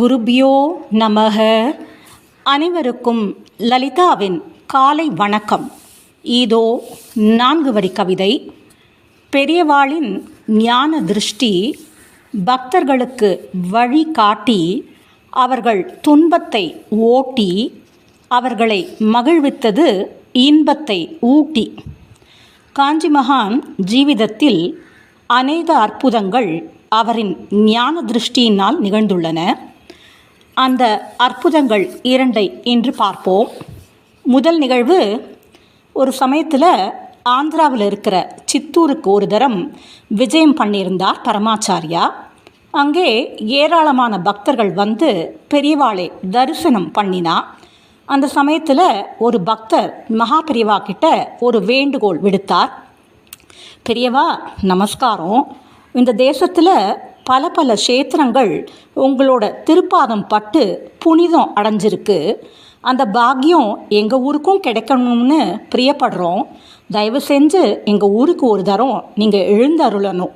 குருபியோ நமக. அனைவருக்கும் லலிதாவின் காலை வணக்கம். இதோ நான்கு வரி கவிதை. பெரியவாளின் ஞான திருஷ்டி பக்தர்களுக்கு வழி காட்டி அவர்கள் துன்பத்தை ஓட்டி அவர்களை மகிழ்வித்தது இன்பத்தை ஊட்டி. காஞ்சி மகான் ஜீவிதத்தில் அநேக அற்புதங்கள் அவரின் ஞான திருஷ்டியினால் நிகழ்ந்துள்ளன. அந்த அற்புதங்கள் இரண்டை இன்று பார்ப்போம். முதல் நிகழ்வு ஒரு சமயத்தில் ஆந்திராவில் இருக்கிற சித்தூருக்கு ஒரு தரம் விஜயம் பண்ணியிருந்தார் பரமாச்சாரியா. அங்கே ஏராளமான பக்தர்கள் வந்து பெரியவாளை தரிசனம் பண்ணினா. அந்த சமயத்தில் ஒரு பக்தர் மகா பெரியவா கிட்ட ஒரு வேண்டுகோள் விடுத்தார். பெரியவா நமஸ்காரம். இந்த தேசத்தில் பல பல க்ஷேத்திரங்கள் உங்களோட திருப்பாதம் பட்டு புனிதம் அடைஞ்சிருக்கு. அந்த பாக்கியம் எங்கள் ஊருக்கும் கிடைக்கணும்னு பிரியப்படுறோம். தயவு செஞ்சு எங்கள் ஊருக்கு ஒரு தரம் நீங்கள் எழுந்தருளணும்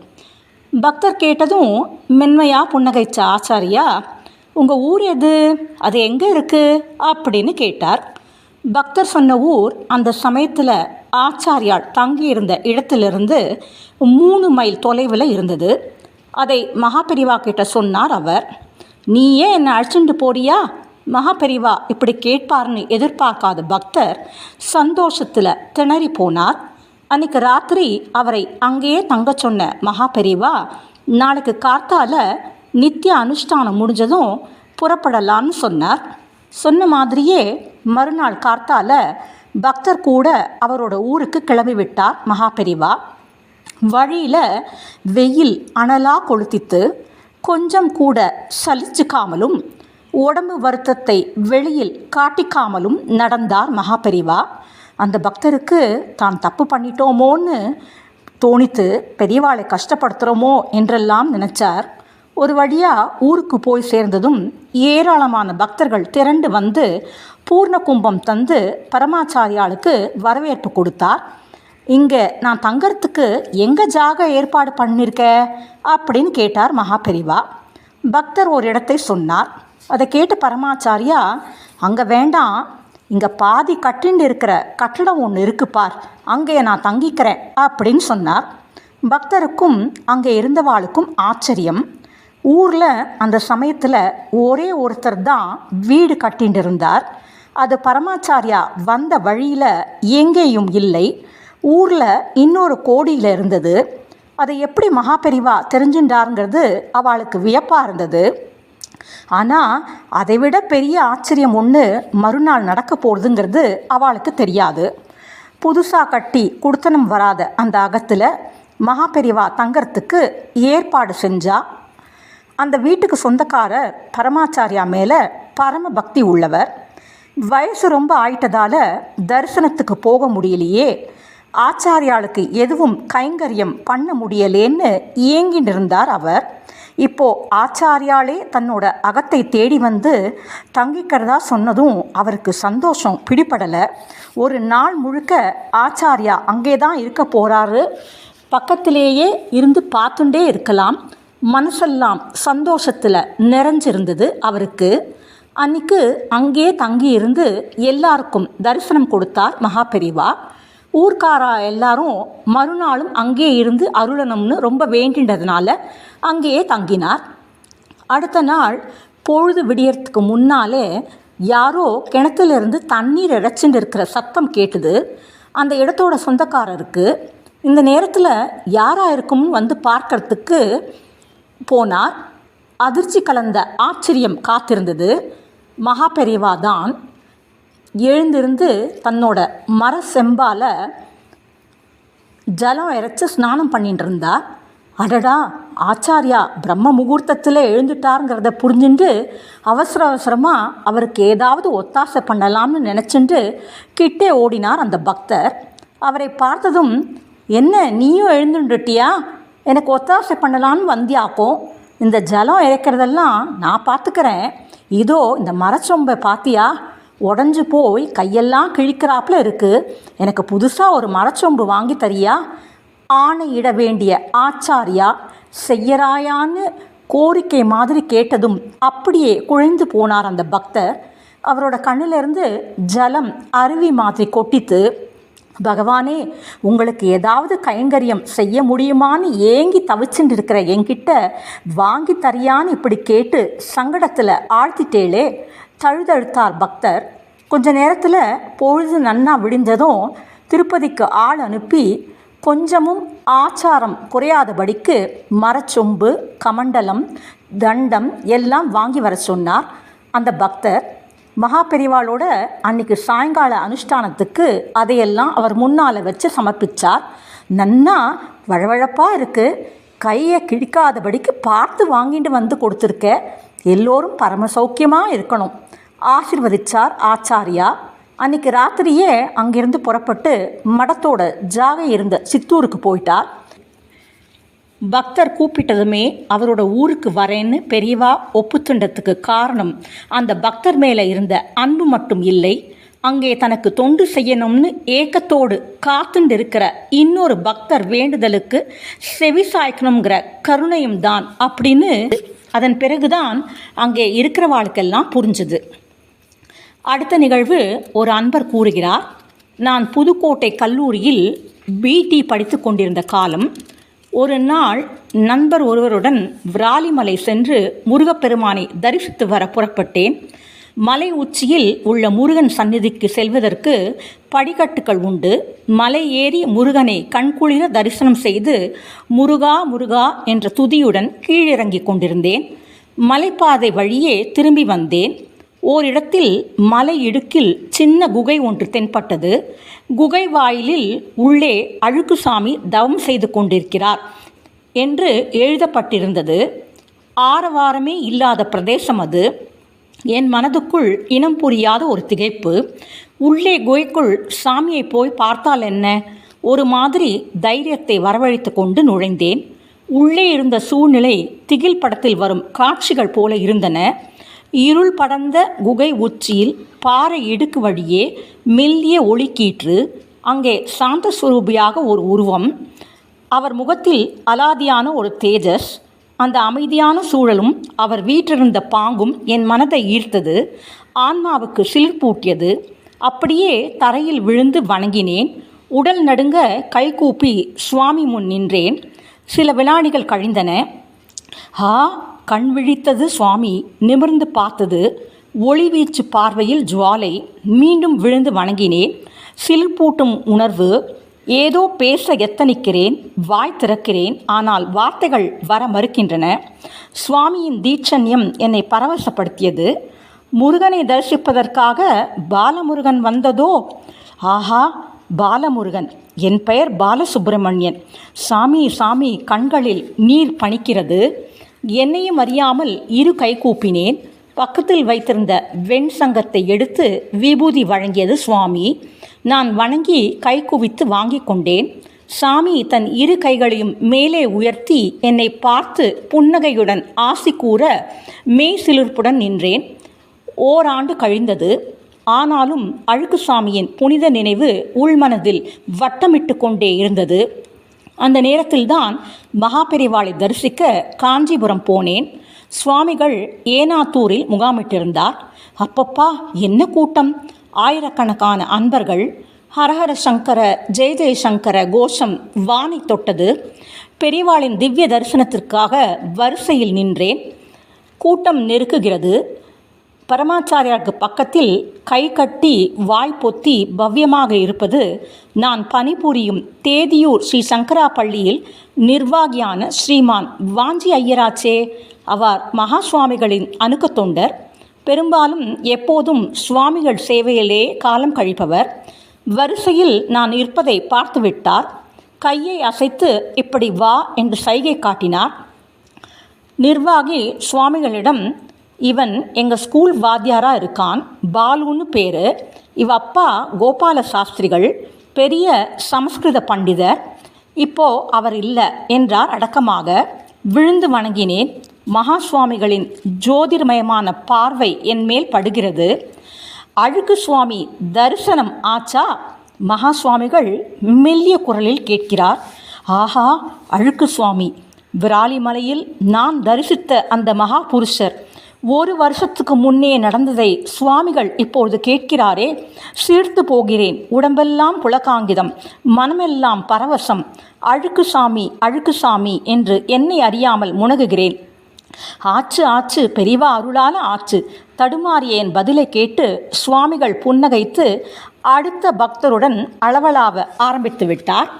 பக்தர் கேட்டதும் மென்மையாக புன்னகைச்ச ஆச்சாரியா உங்கள் ஊர் எது? அது எங்கே இருக்குது அப்படின்னு கேட்டார். பக்தர் சொன்ன ஊர் அந்த சமயத்தில் ஆச்சாரியால் தங்கியிருந்த இடத்திலிருந்து மூணு மைல் தொலைவில் இருந்தது. அதை மகாபெரிவா கிட்ட சொன்னார் அவர் நீயே என்னை அழைச்சிட்டு போறியா? மகாபெரிவா இப்படி கேட்பார்னு எதிர்பார்க்காத பக்தர் சந்தோஷத்தில் திணறி போனார். அன்னைக்கு ராத்திரி அவரை அங்கேயே தங்க சொன்ன மகாபெரிவா நாளைக்கு கார்த்தால நித்திய அனுஷ்டானம் முடிஞ்சதும் புறப்படலான்னு சொன்னார். சொன்ன மாதிரியே மறுநாள் கார்த்தால பக்தர் கூட அவரோட ஊருக்கு கிளம்பி விட்டார் மகாபெரிவா. வழியில் வெயில் அனலாக கொளுத்தித்து கொஞ்சம் கூட சலிச்சுக்காமலும் உடம்பு வருத்தத்தை வெளியில் காட்டிக்காமலும் நடந்தார் மகாபெரிவா. அந்த பக்தருக்கு தான் தப்பு பண்ணிட்டோமோன்னு தோணித்து பெரியவாளை கஷ்டப்படுத்துகிறோமோ என்றெல்லாம் நினைச்சார். ஒரு வழியாக ஊருக்கு போய் சேர்ந்ததும் ஏராளமான பக்தர்கள் திரண்டு வந்து பூர்ண கும்பம் தந்து பரமாச்சாரியாளுக்கு வரவேற்பு கொடுத்தார். இங்கே நான் தங்கறதுக்கு எங்கே ஜாக ஏற்பாடு பண்ணியிருக்க அப்படின்னு கேட்டார் மகாபெரிவா. பக்தர் ஒரு இடத்தை சொன்னார். அதை கேட்டு பரமாச்சாரியா அங்கே வேண்டாம். இங்கே பாதி கட்டின்னு இருக்கிற கட்டடம் ஒன்று இருக்கு பார். அங்கே நான் தங்கிக்கிறேன். அப்படின்னு சொன்னார். பக்தருக்கும் அங்கே இருந்தவாளுக்கும் ஆச்சரியம். ஊரில் அந்த சமயத்தில் ஒரே ஒருத்தர் தான் வீடு கட்டின்னு இருந்தார். அது பரமாச்சாரியா வந்த வழியில் எங்கேயும் இல்லை. ஊரில் இன்னொரு கோடியில் இருந்தது. அதை எப்படி மகாபெரிவா தெரிஞ்சுட்டாருங்கிறது அவளுக்கு வியப்பாக இருந்தது. ஆனால் அதை விட பெரிய ஆச்சரியம் ஒன்று மறுநாள் நடக்க போகுதுங்கிறது அவளுக்கு தெரியாது. புதுசாக கட்டி குடுத்தனம் வராத அந்த அகத்தில் மகாபெரிவா தங்கறதுக்கு ஏற்பாடு செஞ்சா. அந்த வீட்டுக்கு சொந்தக்காரர் பரமாச்சாரியா மேலே பரம பக்தி உள்ளவர். வயசு ரொம்ப ஆயிட்டதால தரிசனத்துக்கு போக முடியலையே. ஆச்சாரியாளுக்கு எதுவும் கைங்கரியம் பண்ண முடியலேன்னு ஏங்கிட்டு இருந்தார் அவர். இப்போ ஆச்சாரியாலே தன்னோட அகத்தை தேடி வந்து தங்கிக்கிறதா சொன்னதும் அவருக்கு சந்தோஷம் பிடிபடலை. ஒரு நாள் முழுக்க ஆச்சாரியா அங்கே தான் இருக்க போகிறாரு பக்கத்திலேயே இருந்து பார்த்துட்டே இருக்கலாம். மனசெல்லாம் சந்தோஷத்தில் நிறைஞ்சிருந்தது அவருக்கு. அன்னைக்கு அங்கே தங்கி இருந்து எல்லாருக்கும் தரிசனம் கொடுத்தார் மகாபெரிவா. ஊர்க்காரா எல்லாரும் மறுநாளும் அங்கே இருந்து அருளணும்னு ரொம்ப வேண்டின்றதுனால அங்கேயே தங்கினார். அடுத்த நாள் பொழுது விடியறதுக்கு முன்னாலே யாரோ கிணத்துலேருந்து தண்ணீர் இறைச்சின்னு இருக்கிற சத்தம் கேட்டுது. அந்த இடத்தோட சொந்தக்காரருக்கு இந்த நேரத்தில் யாராக இருக்கும்னு வந்து பார்க்கறதுக்கு போனார். அதிர்ச்சி கலந்த ஆச்சரியம் காத்திருந்தது. மகா பெரியவா தான் எழுந்திருந்து தன்னோட மர செம்பால் ஜலம் இறைச்சி ஸ்நானம் பண்ணிட்டு இருந்தா. அடடா ஆச்சாரியா பிரம்ம முகூர்த்தத்தில் எழுந்துட்டாருங்கிறத புரிஞ்சுட்டு அவசர அவசரமாக அவருக்கு ஏதாவது ஒத்தாசை பண்ணலாம்னு நினச்சிட்டு கிட்டே ஓடினார் அந்த பக்தர். அவரை பார்த்ததும் என்ன நீயும் எழுந்துட்டுட்டியா எனக்கு ஒத்தாசை பண்ணலான்னு வந்தியாக்கும் இந்த ஜலம் இறைக்கிறதெல்லாம் நான் பார்த்துக்கிறேன். இதோ இந்த மரச்சொம்பை பார்த்தியா உடஞ்சி போய் கையெல்லாம் கிழிக்கிறாப்புல இருக்குது எனக்கு புதுசாக ஒரு மரச்சொம்பு வாங்கி தரியா? ஆணையிட வேண்டிய ஆச்சாரியா? செய்யறாயான்னு கோரிக்கை மாதிரி கேட்டதும் அப்படியே குழைந்து போனார் அந்த பக்தர். அவரோட கண்ணிலிருந்து ஜலம் அருவி மாதிரி கொட்டித்து பகவானே உங்களுக்கு ஏதாவது கைங்கரியம் செய்ய முடியுமான்னு ஏங்கி தவிச்சுட்டு இருக்கிற என்கிட்ட வாங்கி தரியான்னு இப்படி கேட்டு சங்கடத்தில் ஆழ்த்திட்டேளே. தழுதழுத்தார் பக்தர். கொஞ்ச நேரத்தில் பொழுது நன்னா விடிஞ்சதும் திருப்பதிக்கு ஆள் அனுப்பி கொஞ்சமும் ஆச்சாரம் குறையாதபடிக்கு மரச்சொம்பு கமண்டலம் தண்டம் எல்லாம் வாங்கி வர சொன்னார். அந்த பக்தர் மகா பெரிவாளோட அன்னைக்கு சாயங்கால அனுஷ்டானத்துக்கு அதையெல்லாம் அவர் முன்னால் வச்சு சமர்ப்பிச்சார். நன்னா வழவழப்பாக இருக்குது கையை கிழிக்காதபடிக்கு பார்த்து வாங்கிட்டு வந்து கொடுத்துருக்க. எல்லோரும் பரம சௌக்கியமாக இருக்கணும். ஆசிர்வதிச்சார் ஆச்சாரியா. அன்னைக்கு ராத்திரியே அங்கிருந்து புறப்பட்டு மடத்தோட ஜாகை இருந்த சித்தூருக்கு போயிட்டார். பக்தர் கூப்பிட்டதுமே அவரோட ஊருக்கு வரேன்னு பெரியவா ஒப்புத்துண்டத்துக்கு காரணம் அந்த பக்தர் மேலே இருந்த அன்பு மட்டும் இல்லை. அங்கே தனக்கு தொண்டு செய்யணும்னு ஏக்கத்தோடு காத்துண்டு இருக்கிற இன்னொரு பக்தர் வேண்டுதலுக்கு செவி சாய்க்கணுங்கிற கருணையும் தான் அப்படின்னு அதன் பிறகுதான் அங்கே இருக்கிறவாளுக்கெல்லாம் புரிஞ்சுது. அடுத்த நிகழ்வு ஒரு அன்பர் கூறுகிறார் நான் புதுக்கோட்டை கல்லூரியில் பிடி படித்து கொண்டிருந்த காலம் ஒரு நாள் நண்பர் ஒருவருடன் விராலிமலை சென்று முருகப்பெருமானை தரிசித்து வர புறப்பட்டேன். மலை உச்சியில் உள்ள முருகன் சந்நிதிக்கு செல்வதற்கு படிக்கட்டுகள் உண்டு. மலை ஏறி முருகனை கண்குளிர தரிசனம் செய்து முருகா முருகா என்ற துதியுடன் கீழிறங்கிக் கொண்டிருந்தேன். மலைப்பாதை வழியே திரும்பி வந்தேன். ஓரிடத்தில் மலை இடுக்கில் சின்ன குகை ஒன்று தென்பட்டது. குகை வாயிலில் உள்ளே அழுக்குசாமி தவம் செய்து கொண்டிருக்கிறார் என்று எழுதப்பட்டிருந்தது. ஆரவாரமே இல்லாத பிரதேசம் அது. என் மனதுக்குள் இனம் புரியாத ஒரு திகைப்பு. உள்ளே குகைக்குள் சாமியை போய் பார்த்தால் என்ன? ஒரு மாதிரி தைரியத்தை வரவழைத்து கொண்டு நுழைந்தேன். உள்ளே இருந்த சூழ்நிலை திகில் படத்தில் வரும் காட்சிகள் போல இருந்தன. இருள் படர்ந்த குகை உச்சியில் பாறை இடுக்கு வழியே மெல்லிய ஒளி கீற்று அங்கே சாந்த சுரூபியாக ஒரு உருவம். அவர் முகத்தில் அலாதியான ஒரு தேஜஸ் அந்த அமைதியான சூழலும் அவர் வீற்றிருந்த பாங்கும் என் மனதை ஈர்த்தது. ஆன்மாவுக்கு சிலிர்ப்பூட்டியது அப்படியே தரையில் விழுந்து வணங்கினேன். உடல் நடுங்க கைகூப்பி சுவாமி முன் நின்றேன். சில வினாடிகள் கழிந்தன. ஆ கண் விழித்தது சுவாமி. நிமிர்ந்து பார்த்தது. ஒளிவீச்சு பார்வையில் ஜுவாலை. மீண்டும் விழுந்து வணங்கினேன். சிலிர்ப்பூட்டும் உணர்வு. ஏதோ பேச எத்தனிக்கிறேன் வாய் திறக்கிறேன் ஆனால் வார்த்தைகள் வர மறுக்கின்றன. சுவாமியின் தீட்சண்யம் என்னை பரவசப்படுத்தியது. முருகனை தரிசிப்பதற்காக பாலமுருகன் வந்ததோ? ஆஹா பாலமுருகன். என் பெயர் பாலசுப்பிரமணியன் சாமி சாமி கண்களில் நீர் பணிக்கிறது. என்னையும் அறியாமல் இரு கை கூப்பினேன். பக்கத்தில் வைத்திருந்த வெண் சங்கத்தை எடுத்து விபூதி வழங்கியது சுவாமி. நான் வணங்கி கை குவித்து வாங்கி கொண்டேன். சாமி தன் இரு கைகளையும் மேலே உயர்த்தி என்னை பார்த்து புன்னகையுடன் ஆசி கூற மெய் சிலிர்ப்புடன் நின்றேன். ஓராண்டு கழிந்தது. ஆனாலும் அழுக்குசாமியின் புனித நினைவு உள்மனதில் வட்டமிட்டு கொண்டே இருந்தது. அந்த நேரத்தில்தான் மகாபெரிவாளை தரிசிக்க காஞ்சிபுரம் போனேன். சுவாமிகள் ஏனாத்தூரில் முகாமிட்டிருந்தார். அப்பப்பா என்ன கூட்டம்? ஆயிரக்கணக்கான அன்பர்கள் ஹரஹர சங்கர ஜெய ஜெயசங்கர கோஷம் வானை தொட்டது. பெரியவாளின் திவ்ய தரிசனத்திற்காக வரிசையில் நின்றேன் கூட்டம் நெருக்குகிறது. பரமாச்சாரியாருக்கு பக்கத்தில் கை கட்டி வாய் பொத்தி பவ்யமாக இருப்பது நான் பணிபுரியும் தேதியூர் ஸ்ரீ சங்கரா பள்ளியில் நிர்வாகியான ஸ்ரீமான் வாஞ்சி ஐயராச்சே அவர் மகா சுவாமிகளின் அணுக்க தொண்டர் பெரும்பாலும் எப்போதும் சுவாமிகள் சேவையிலே காலம் கழிப்பவர். வரிசையில் நான் இருப்பதை பார்த்துவிட்டார். கையை அசைத்து இப்படி வா என்று சைகை காட்டினார். நிர்வாகி சுவாமிகளிடம் இவன் எங்கள் ஸ்கூல் வாத்தியாராக இருக்கான். பாலுன்னு பேர். இவ அப்பா கோபால சாஸ்திரிகள். பெரிய சமஸ்கிருத பண்டிதர். இப்போ அவர் இல்லை என்றார் அடக்கமாக. விழுந்து வணங்கினேன். மகா சுவாமிகளின் ஜோதிர்மயமான பார்வை என் மேல் படுகிறது. அழுக்கு சுவாமி தரிசனம் ஆச்சா? மகா சுவாமிகள் மெல்லிய குரலில் கேட்கிறார். ஆஹா அழுக்கு சுவாமி விராலிமலையில் நான் தரிசித்த அந்த மகாபுருஷர் ஒரு வருஷத்துக்கு முன்னே நடந்ததை சுவாமிகள் இப்பொழுது கேட்கிறாரே. சீர்த்து போகிறேன். உடம்பெல்லாம் புலகாங்கிதம் மனமெல்லாம் பரவசம். அழுக்கு சாமி அழுக்கு சாமி என்று என்னை அறியாமல் முணகுகிறேன் ஆச்சு ஆச்சு பெரிவா அருளான ஆச்சு. தடுமாறிய என் பதிலை கேட்டு சுவாமிகள் புன்னகைத்து அடுத்த பக்தருடன் அளவலாவ ஆரம்பித்து விட்டார்.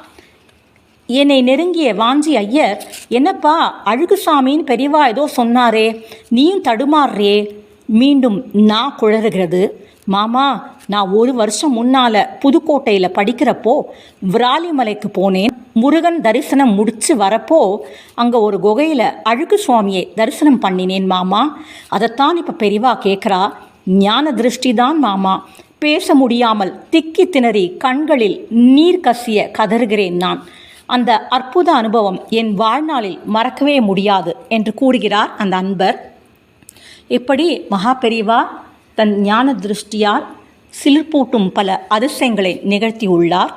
என்னை நெருங்கிய வாஞ்சி ஐயர் என்னப்பா அழுகுசாமின்னு பெரியவா ஏதோ சொன்னாரே நீயும் தடுமாறுறியே மீண்டும் நான் குழறுகிறது. மாமா நான் ஒரு வருஷம் முன்னால் புதுக்கோட்டையில் படிக்கிறப்போ விராலிமலைக்கு போனேன். முருகன் தரிசனம் முடித்து வரப்போ அங்கே ஒரு குகையில் அழுகு சுவாமியை தரிசனம் பண்ணினேன் மாமா. அதைத்தான் இப்போ பெரியவா கேட்குறா ஞான திருஷ்டி தான் மாமா. பேச முடியாமல் திக்கி திணறி கண்களில் நீர் கசிய கதறுகிறேன் நான். அந்த அற்புத அனுபவம் என் வாழ்நாளில் மறக்கவே முடியாது என்று கூறுகிறார் அந்த அன்பர். இப்படி மகா பெரிவா தன் ஞான திருஷ்டியால் சிலிர்ப்பூட்டும் பல அதிசயங்களை நிகழ்த்தியுள்ளார்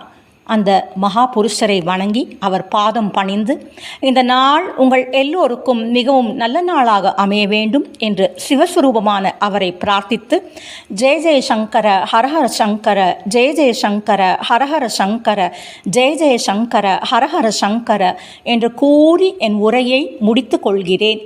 அந்த மகா புருஷரை வணங்கி அவர் பாதம் பணிந்து இந்த நாள் உங்கள் எல்லோருக்கும் மிகவும் நல்ல நாளாக அமைய வேண்டும் என்று சிவஸ்வரூபமான அவரை பிரார்த்தித்து ஜெய ஜெய சங்கர ஹரஹர சங்கர ஜெய ஜெய சங்கர ஹரஹர சங்கர ஜெய ஜெய சங்கர ஹரஹர சங்கர என்று கூறி என் உரையை முடித்து கொள்கிறேன்.